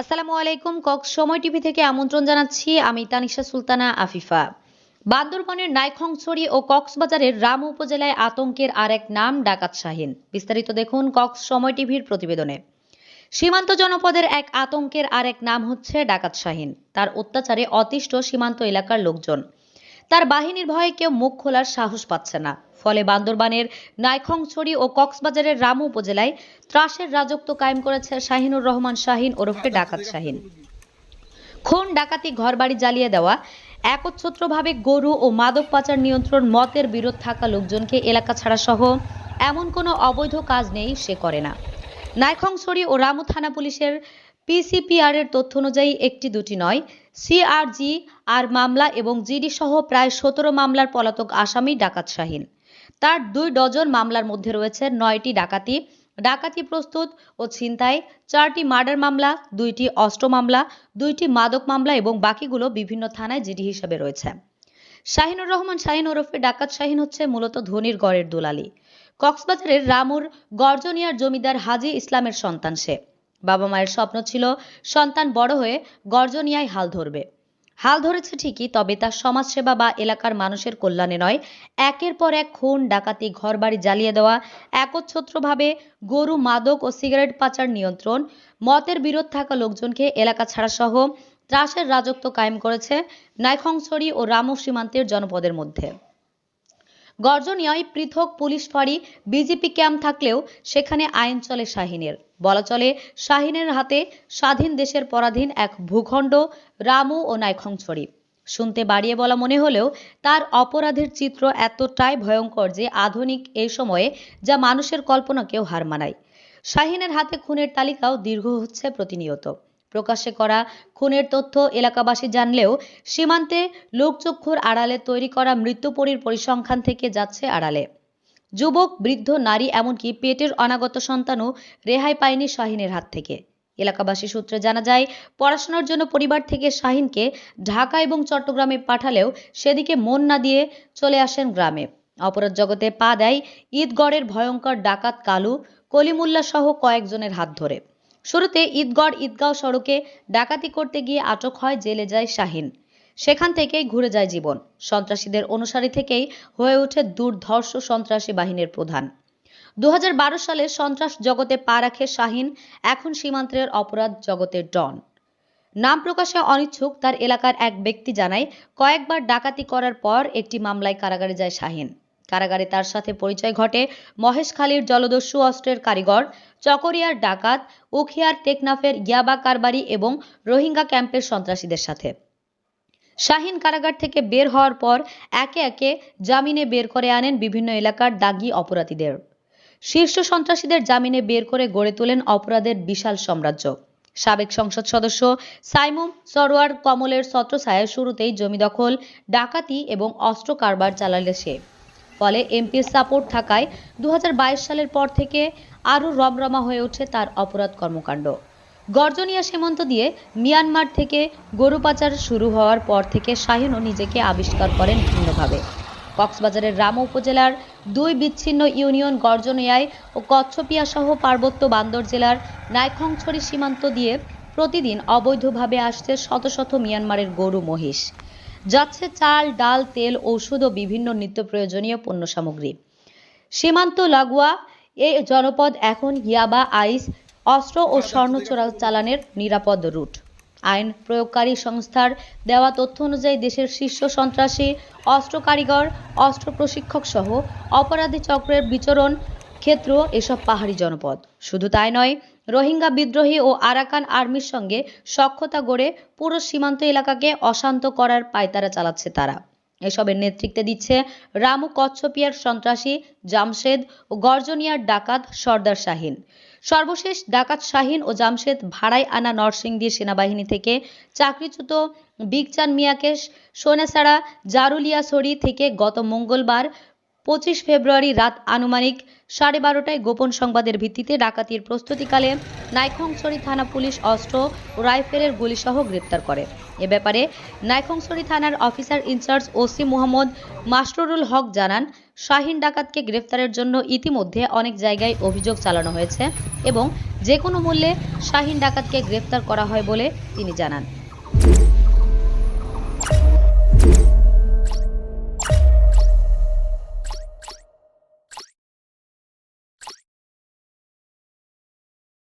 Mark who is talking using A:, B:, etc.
A: আসসালামু আলাইকুম, কক্স সময় টিভি থেকে আমন্ত্রণ জানাচ্ছি আমি তানিশা সুলতানা আফিফা। বান্দরবনের নাইখংছড়ি ও কক্সবাজারের রাম উপজেলায় আতঙ্কের আরেক নাম ডাকাত শাহিন। বিস্তারিত দেখুন কক্স সময় টিভির প্রতিবেদনে। সীমান্ত জনপদের এক আতঙ্কের আরেক নাম হচ্ছে ডাকাত শাহিন। তার অত্যাচারে অতিষ্ঠ সীমান্ত এলাকার লোকজন। তার বাহিনীর ভয়ে কেউ মুখ খোলার সাহস পাচ্ছে না। ফলে বান্দরবানের নাইখংছড়ি ও কক্সবাজারের রামু উপজেলায় ত্রাসের রাজত্ব কায়েম করেছে শাহিনুর রহমান শাহিন ওরফে ডাকাত শাহিন। খুন, ডাকাতি, ঘরবাড়ি জ্বালিয়ে দেওয়া, একচ্ছত্রভাবে গরু ও মাদক পাচার নিয়ন্ত্রণ, মতের বিরোধ থাকা লোকজনকে এলাকা ছাড়া সহ এমন কোনো অবৈধ কাজ নেই সে করে না। নাইখংছড়ি ও রামু থানা পুলিশের পিসিপিআর এর তথ্য অনুযায়ী একটি দুটি নয় সিআরজি, আর মামলা এবং জিডি সহ প্রায় সতেরো মামলার পলাতক আসামি ডাকাত শাহিন। তার দুই ডজন মামলার মধ্যে রয়েছে নয়টি ডাকাতি ডাকাতি প্রস্তুত ও ছিনতাই, চারটি মার্ডার মামলা, দুইটি অস্ত্র মামলা, দুইটি মাদক মামলা এবং বাকিগুলো বিভিন্ন থানায় জিডি হিসেবে রয়েছে। শাহিনুর রহমান, শাহিন ওরফে ডাকাত শাহিন হচ্ছে মূলত ধনির গড়ের দুলালি। কক্সবাজারের রামুর গর্জনিয়ার জমিদার হাজি ইসলামের সন্তান সে। বাবা মায়ের স্বপ্ন ছিল সন্তান বড় হয়ে গর্জনিয়ায় হাল ধরবে। হাল ধরেছে ঠিকই, তবে তার সমাজসেবা বা এলাকার মানুষের কল্যাণে নয়। একের পর এক খুন, ডাকাতি, ঘরবাড়ি জ্বালিয়ে দেওয়া, একচ্ছত্রভাবে গরু, মাদক ও সিগারেট পাচার নিয়ন্ত্রণ, মতের বিরোধ থাকা লোকজনকে এলাকা ছাড়া সহ ত্রাসের রাজত্ব কায়েম করেছে নাইখংছড়ি ও রামু সীমান্তের জনপদের মধ্যে। গর্জনিয়ায় পৃথক পুলিশ ফাঁড়ি, বিজেপি ক্যাম্প থাকলেও সেখানে আইন চলে শাহিনের। বলা চলে, শাহিনের হাতে স্বাধীন দেশের পরাধীন এক ভূখণ্ড, রামু ও নাইখংছড়ি। শুনতে বাড়িয়ে বলা মনে হলেও, তার অপরাধের চিত্র এতটাই ভয়ঙ্কর যে আধুনিক এই সময়ে যা মানুষের কল্পনাকেও হার মানায়। শাহিনের হাতে খুনের তালিকাও দীর্ঘ হচ্ছে প্রতিনিয়ত। প্রকাশ্যে করা খুনের তথ্য এলাকাবাসী জানলেও সীমান্তে লোকচক্ষুর আড়ালে তৈরি করা মৃত্যুপরীর পরিসংখ্যান থেকে যাচ্ছে আড়ালে। যুবক, বৃদ্ধ, নারী এমনকি পেটের অনাগত সন্তানও রেহাই পায়নি শাহিনের হাত থেকে। এলাকাবাসী সূত্রে জানা যায়, পড়াশোনার জন্য পরিবার থেকে শাহিনকে ঢাকা এবং চট্টগ্রামে পাঠালেও সেদিকে মন না দিয়ে চলে আসেন গ্রামে। অপরাধ জগতে পা দেয় ঈদগড়ের ভয়ঙ্কর ডাকাত কালু কলিমুল্লা সহ কয়েকজনের হাত ধরে। শুরুতে ঈদগড় ঈদগাঁও সড়কে ডাকাতি করতে গিয়ে আটক হয় জেলে যায় শাহিন। সেখান থেকেই ঘুরে যায় জীবন। সন্ত্রাসীদের অনুসারী থেকেই হয়ে ওঠে দুর্ধর্ষ সন্ত্রাসী বাহিনীর প্রধান। দু হাজার বারো সালে সন্ত্রাস জগতে পা রাখে শাহিন, এখন সীমান্তের অপরাধ জগতের ডন। নাম প্রকাশে অনিচ্ছুক, তার এলাকার এক ব্যক্তি জানায়, কয়েকবার ডাকাতি করার পর একটি মামলায় কারাগারে যায় শাহিন। কারাগারে তার সাথে পরিচয় ঘটে মহেশখালীর জলদস্যু অস্ত্রের কারিগর, চকরিয়ার ডাকাত, উখিয়ার টেকনাফের ইয়াবা কারবারি এবং রোহিঙ্গা ক্যাম্পের সন্ত্রাসীদের সাথে। শাহিন কারাগার থেকে বের হওয়ার পর একে একে জামিনে বের করে আনেন বিভিন্ন এলাকার দাগি অপরাধীদের। শীর্ষ সন্ত্রাসীদের জামিনে বের করে গড়ে তোলেন অপরাধের বিশাল সাম্রাজ্য। সাবেক সংসদ সদস্য সাইমুম সরোয়ার কমলের ছত্রছায়ায় শুরুতেই জমি দখল, ডাকাতি এবং অস্ত্র কারবার চালালে সে। ফলে এমপির সাপোর্ট থাকায় দু হাজার বাইশ সালের পর থেকে আরও রমরমা হয়ে ওঠে তার অপরাধ কর্মকাণ্ড। গর্জনিয়া সীমান্ত দিয়ে মিয়ানমার থেকে গরু পাচার শুরু হওয়ার পর থেকে শাহিনও নিজেকে আবিষ্কার করেন ভিন্নভাবে। কক্সবাজারের রাম উপজেলার দুই বিচ্ছিন্ন ইউনিয়ন গর্জনিয়ায় ও কচ্ছপিয়া সহ পার্বত্য বান্দর জেলার নাইখংছড়ি সীমান্ত দিয়ে প্রতিদিন অবৈধভাবে আসছে শত শত মিয়ানমারের গরু মহিষ। যাচ্ছে চাল, ডাল, তেল, ঔষধ ও বিভিন্ন নিত্য প্রয়োজনীয় পণ্য সামগ্রী সীমান্ত লাগোয়া এই জনপদ এখন ইয়াবা আইস, অস্ত্র ও স্বর্ণ চোরা চালানের নিরাপদ রুট। আইন প্রয়োগকারী সংস্থার দেওয়া তথ্য অনুযায়ী দেশের শীর্ষ সন্ত্রাসী অস্ত্র কারিগর অস্ত্র প্রশিক্ষক সহ অপরাধী চক্রের বিচরণ ক্ষেত্র এসব পাহাড়ি জনপদ। শুধু তাই নয়, রোহিঙ্গা বিদ্রোহী ও আরাকান আর্মির সঙ্গে সক্ষতা গড়ে পুরো সীমান্ত এলাকাকে অশান্ত করার পায়তারা চালাচ্ছে তারা। এসবের নেতৃত্বে দিচ্ছে রামু কচ্ছপিয়ার সন্ত্রাসী জামশেদ ও গর্জনিয়ার ডাকাত সর্দার শাহিন। সর্বশেষ ডাকাত শাহিন ও জামশেদ ভাড়ায় আনা নরসিংদী সেনাবাহিনী থেকে চাকরিচ্যুত বিগচান মিয়াকে সোনেসাড়া জারুলিয়াছড়ি থেকে গত মঙ্গলবার পঁচিশ ফেব্রুয়ারি রাত আনুমানিক সাড়ে বারোটায় গোপন সংবাদের ভিত্তিতে ডাকাতির প্রস্তুতিকালে নাইখংছড়ি থানা পুলিশ অস্ত্র ও রাইফেলের গুলিসহ গ্রেপ্তার করে। এ ব্যাপারে নাইখংছড়ি থানার officer in-charge OC Mohammad Masturul Haque জানান, শাহিন ডাকাতকে গ্রেফতারের জন্য ইতিমধ্যে অনেক জায়গায় অভিযোগ চালানো হয়েছে এবং যে কোনো মূল্যে শাহিন ডাকাতকে গ্রেফতার করা হয় বলে তিনি জানান।